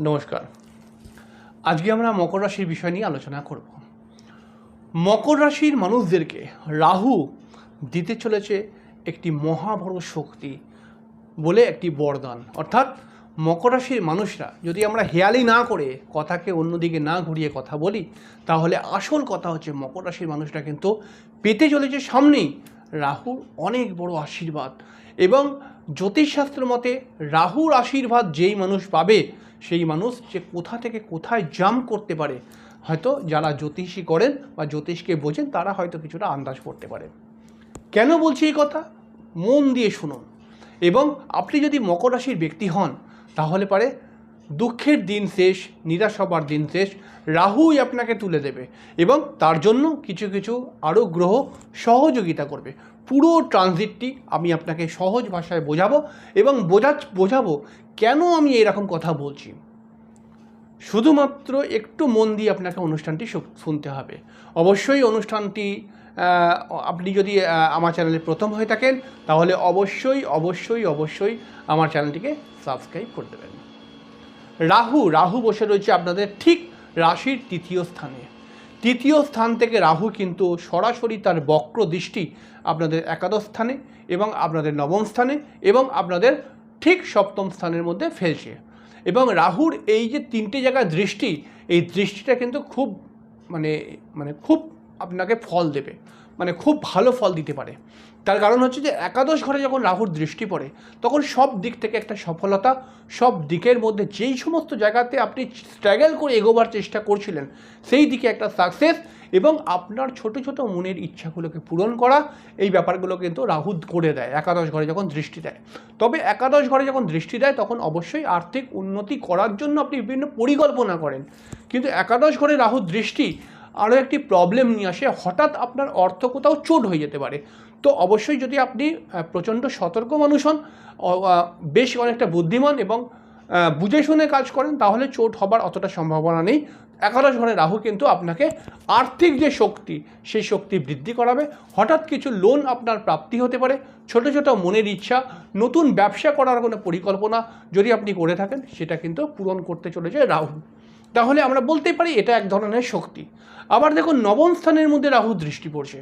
নমস্কার। আজকে আমরা মকর রাশির বিষয় নিয়ে আলোচনা করব। মকর রাশির মানুষদেরকে রাহু দিতে চলেছে একটি মহা বড় শক্তি বলে একটি বরদান। অর্থাৎ মকর রাশির মানুষরা যদি আমরা হেয়ালি না করে কথাকে অন্যদিকে না ঘুরিয়ে কথা বলি, তাহলে আসল কথা হচ্ছে মকর রাশির মানুষরা কিন্তু পেতে চলেছে সামনেই রাহুর অনেক বড় আশীর্বাদ। এবং জ্যোতিষশাস্ত্র মতে রাহুর আশীর্বাদ যেই মানুষ পাবে সেই মানুষ যে কোথা থেকে কোথায় জাম্প করতে পারে। হয়তো যারা জ্যোতিষী করেন বা জ্যোতিষকে বোঝেন, তারা হয়তো কিছুটা আন্দাজ করতে পারে কেন বলছি এই কথা? মন দিয়ে শুনুন। এবং আপনি যদি মকর রাশির ব্যক্তি হন, তাহলে পারে দুঃখের দিন শেষ নিরাশ হবার দিন শেষ, রাহুই আপনাকে তুলে দেবে এবং তার জন্য কিছু কিছু আরও গ্রহ সহযোগিতা করবে। পুরো ট্রানজিটটি আমি আপনাকে সহজ ভাষায় বোঝাবো এবং বোঝা, বোঝাবো কেন আমি এরকম কথা বলছি। শুধুমাত্র একটু মন দিয়ে আপনাকে অনুষ্ঠানটি শুনতে হবে। অবশ্যই অনুষ্ঠানটি আপনি যদি আমার চ্যানেলে প্রথম হয়ে থাকেন, তাহলে অবশ্যই অবশ্যই অবশ্যই আমার চ্যানেলটিকে সাবস্ক্রাইব করে দেবেন। রাহু রাহু বসে রয়েছে আপনাদের ঠিক রাশির তৃতীয় স্থানে। তৃতীয় স্থান থেকে রাহু কিন্তু সরাসরি তার বক্র দৃষ্টি আপনাদের একাদশ স্থানে এবং আপনাদের নবম স্থানে এবং আপনাদের ঠিক সপ্তম স্থানের মধ্যে ফেলছে। এবং রাহুর এই যে তিনটে জায়গার দৃষ্টি, এই দৃষ্টিটা কিন্তু খুব মানে মানে খুব আপনাকে ফল দেবে মানে খুব ভালো ফল দিতে পারে। তার কারণ হচ্ছে যে, একাদশ ঘরে যখন রাহুর দৃষ্টি পড়ে, তখন সব দিক থেকে একটা সফলতা, সব দিকের মধ্যে যেই সমস্ত জায়গাতে আপনি স্ট্রাগল করে এগোবার চেষ্টা করছিলেন, সেই দিকে একটা সাকসেস এবং আপনার ছোট ছোট মনের ইচ্ছাগুলোকে পূরণ করা, এই ব্যাপারগুলো কিন্তু রাহু করে দেয়, একাদশ ঘরে যখন দৃষ্টি দেয়। তবে একাদশ ঘরে যখন দৃষ্টি দেয়, তখন অবশ্যই আর্থিক উন্নতি করার জন্য আপনি বিভিন্ন পরিকল্পনা করেন। কিন্তু একাদশ ঘরে রাহুর দৃষ্টি আরও একটি প্রবলেম নিয়ে আসে, হঠাৎ আপনার অর্থ কোথাও চোট হয়ে যেতে পারে। তো অবশ্যই যদি আপনি প্রচণ্ড সতর্ক মানুষ হন বেশ অনেকটা বুদ্ধিমান এবং বুঝে শুনে কাজ করেন, তাহলে চোট হবার অতটা সম্ভাবনা নেই। একাদশ ঘরে রাহু কিন্তু আপনাকে আর্থিক যে শক্তি, সেই শক্তি বৃদ্ধি করাবে। হঠাৎ কিছু লোন আপনার প্রাপ্তি হতে পারে। ছোট ছোট মনের ইচ্ছা, নতুন ব্যবসা করার কোনো পরিকল্পনা যদি আপনি করে থাকেন, সেটা কিন্তু পূরণ করতে চলেছে রাহু। তাহলে আমরা বলতেই পারি এটা এক ধরনের শক্তি। আবার দেখুন নবম স্থানের মধ্যে রাহু দৃষ্টি পড়ছে।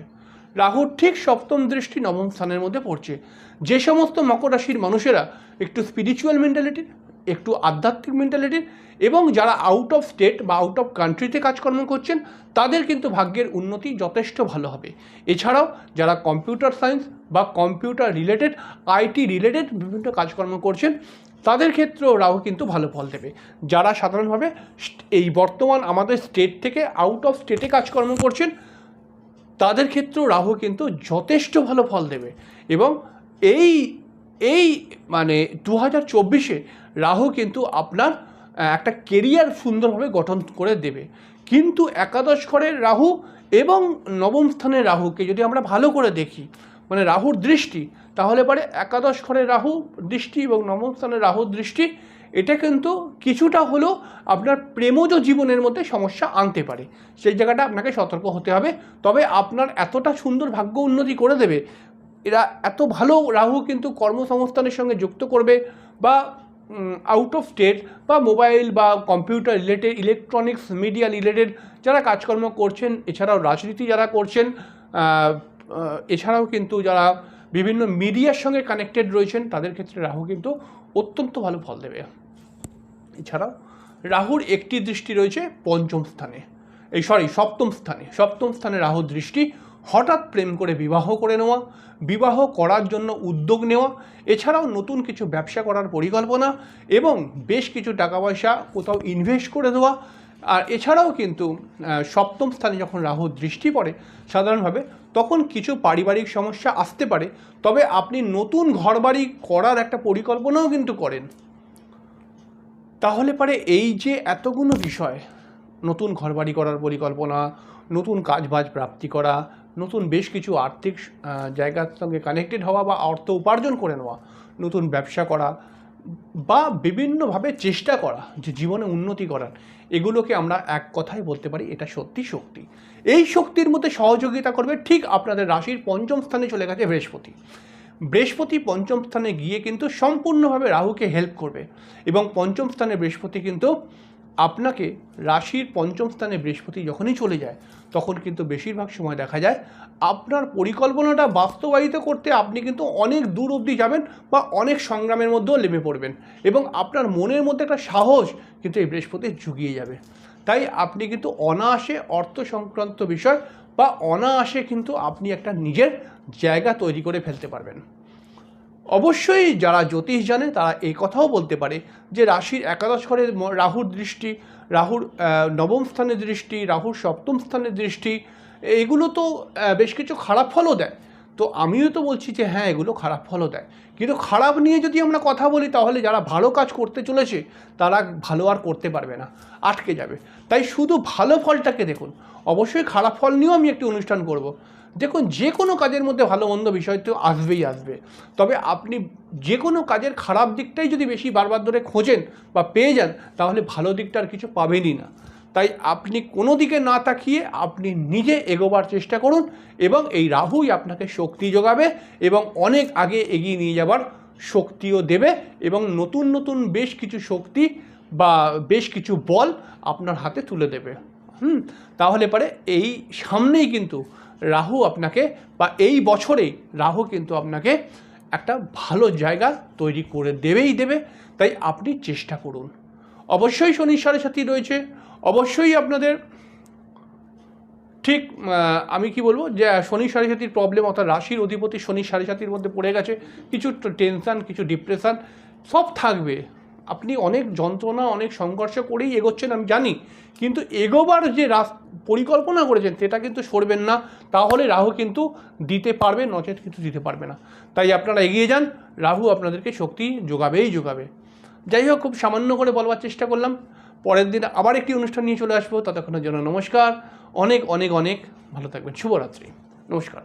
রাহুর ঠিক সপ্তম দৃষ্টি নবম স্থানের মধ্যে পড়ছে। যে সমস্ত মকর রাশির মানুষেরা একটু স্পিরিচুয়াল মেন্টালিটির একটু আধ্যাত্মিক মেন্টালিটির এবং যারা আউট অফ স্টেট বা আউট অফ কান্ট্রিতে কাজকর্ম করছেন, তাদের কিন্তু ভাগ্যের উন্নতি যথেষ্ট ভালো হবে। এছাড়াও যারা কম্পিউটার সায়েন্স বা কম্পিউটার রিলেটেড আইটি রিলেটেড বিভিন্ন কাজকর্ম করছেন তাদের ক্ষেত্রেও রাহু কিন্তু ভালো ফল দেবে। যারা সাধারণভাবে এই বর্তমান আমাদের স্টেট থেকে আউট অফ স্টেটে কাজকর্ম করছেন, তাদের ক্ষেত্রেও রাহু কিন্তু যথেষ্ট ভালো ফল দেবে। এবং এই এই মানে দু হাজার চব্বিশে রাহু কিন্তু আপনার একটা কেরিয়ার সুন্দরভাবে গঠন করে দেবে। কিন্তু একাদশ ঘরের রাহু এবং নবম স্থানের রাহুকে যদি আমরা ভালো করে দেখি মানে রাহুর দৃষ্টি, তাহলে পরে একাদশ ঘরের রাহু দৃষ্টি এবং নবম স্থানে রাহুর দৃষ্টি, এটা কিন্তু কিছুটা হলেও আপনার প্রেমজ জীবনের মধ্যে সমস্যা আনতে পারে। সেই জায়গাটা আপনাকে সতর্ক হতে হবে। তবে আপনার এতটা সুন্দর ভাগ্য উন্নতি করে দেবে, এরা এত ভালো রাহু কিন্তু কর্মসংস্থানের সঙ্গে যুক্ত করবে বা আউট অফ স্টেট বা মোবাইল বা computer related electronics media related যারা কাজকর্ম করছেন, এছাড়াও রাজনীতি যারা করছেন এছাড়াও কিন্তু যারা বিভিন্ন মিডিয়ার সঙ্গে কানেক্টেড রয়েছেন, তাদের ক্ষেত্রে রাহু কিন্তু অত্যন্ত ভালো ফল দেবে। এছাড়াও রাহুর একটি দৃষ্টি রয়েছে পঞ্চম স্থানে। এই সরি সপ্তম স্থানে। সপ্তম স্থানে রাহুর দৃষ্টি হঠাৎ প্রেম করে বিবাহ করে নেওয়া, বিবাহ করার জন্য উদ্যোগ নেওয়া, এছাড়াও নতুন কিছু ব্যবসা করার পরিকল্পনা এবং বেশ কিছু টাকা পয়সা কোথাও ইনভেস্ট করে দেওয়া। আর এছাড়াও কিন্তু সপ্তম স্থানে যখন রাহুর দৃষ্টি পড়ে, সাধারণভাবে তখন কিছু পারিবারিক সমস্যা আসতে পারে, তবে আপনি নতুন ঘরবাড়ি করার একটা পরিকল্পনাও কিন্তু করেন। তাহলে পারে এই যে এতগুলো বিষয়, নতুন ঘরবাড়ি করার পরিকল্পনা, নতুন কাজবাজ প্রাপ্তি করা, নতুন বেশ কিছু আর্থিক জায়গার সঙ্গে কানেক্টেড হওয়া বা অর্থ উপার্জন করে নেওয়া, নতুন ব্যবসা করা বা বিভিন্নভাবে চেষ্টা করা যে জীবনে উন্নতি করার, এগুলোকে আমরা এক কথাই বলতে পারি, এটা সত্যি শক্তি। এই শক্তির মধ্যে সহযোগিতা করবে ঠিক আপনাদের রাশির পঞ্চম স্থানে চলে গেছে বৃহস্পতি। বৃহস্পতি পঞ্চম স্থানে গিয়ে কিন্তু সম্পূর্ণভাবে রাহুকে হেল্প করবে এবং পঞ্চম স্থানে বৃহস্পতি কিন্তু আপনাকে রাশির পঞ্চম স্থানে বৃহস্পতি যখনই চলে যায়, তখন কিন্তু বেশিরভাগ সময় দেখা যায় আপনার পরিকল্পনাটা বাস্তবায়িত করতে আপনি কিন্তু অনেক দূর অবধি যাবেন বা অনেক সংগ্রামের মধ্যেও লেবে পড়বেন এবং আপনার মনের মধ্যে একটা সাহস কিন্তু এই বৃহস্পতি জুগিয়ে যাবে। তাই আপনি কিন্তু অনায়াসে অর্থ সংক্রান্ত বিষয় বা অনায়াসে কিন্তু আপনি একটা নিজের জায়গা তৈরি করে ফেলতে পারবেন। অবশ্যই যারা জ্যোতিষ জানে, তারা এই কথাও বলতে পারে যে রাশির একাদশ ঘরের রাহুর দৃষ্টি, রাহুর নবম স্থানের দৃষ্টি, রাহুর সপ্তম স্থানের দৃষ্টি, এগুলো তো বেশ কিছু খারাপ ফলও দেয়। তো আমিও তো বলছি যে হ্যাঁ এগুলো খারাপ ফলও দেয়। কিন্তু খারাপ নিয়ে যদি আমরা কথা বলি, তাহলে যারা ভালো কাজ করতে চলেছে, তারা ভালো আর করতে পারবে না, আটকে যাবে। তাই শুধু ভালো ফলটাকে দেখুন। অবশ্যই খারাপ ফল নিয়েও আমি একটি অনুষ্ঠান করব। দেখুন, যে কোনো কাজের মধ্যে ভালো মন্দ বিষয় তো আসবেই আসবে। তবে আপনি যে কোনো কাজের খারাপ দিকটাই যদি বেশি বারবার ধরে খোঁজেন বা পেয়ে যান, তাহলে ভালো দিকটা আর কিছু পাবেনই না। তাই আপনি কোনো দিকে না তাকিয়ে আপনি নিজে এগোবার চেষ্টা করুন এবং এই রাহুই আপনাকে শক্তি যোগাবে এবং অনেক আগে এগিয়ে নিয়ে যাবার শক্তিও দেবে এবং নতুন নতুন বেশ কিছু শক্তি বা বেশ কিছু বল আপনার হাতে তুলে দেবে। হুম, তাহলে পরে এই সামনেই কিন্তু রাহু আপনাকে বা এই বছরেই রাহু কিন্তু আপনাকে একটা ভালো জায়গা তৈরি করে দেবেই দেবে। তাই আপনি চেষ্টা করুন। অবশ্যই শনি সাড়ে সাথী রয়েছে। অবশ্যই আপনাদের ঠিক আমি কি বলব যে শনি সাড়ে সাতির প্রবলেম অর্থাৎ রাশির অধিপতি শনি সাড়ে সাতির মধ্যে পড়ে গেছে। কিছু টেনশন কিছু ডিপ্রেশন সব থাকবে। আপনি অনেক যন্ত্রণা, অনেক সংঘর্ষ করেই এগোচ্ছেন, আমি জানি। কিন্তু এগোবার যে রাস, পরিকল্পনা করেছেন, সেটা কিন্তু সরবেন না। তাহলে রাহু কিন্তু দিতে পারবে, নচেত কিন্তু দিতে পারবে না। তাই আপনারা এগিয়ে যান, রাহু আপনাদেরকে শক্তি যোগাবেই যোগাবে। যাই হোক, খুব সামান্য করে বলবার চেষ্টা করলাম। পরের দিন আবার একটি অনুষ্ঠান নিয়ে চলে আসব। ততক্ষণের জন্য নমস্কার। অনেক অনেক অনেক ভালো থাকবেন। শুভরাত্রি। নমস্কার।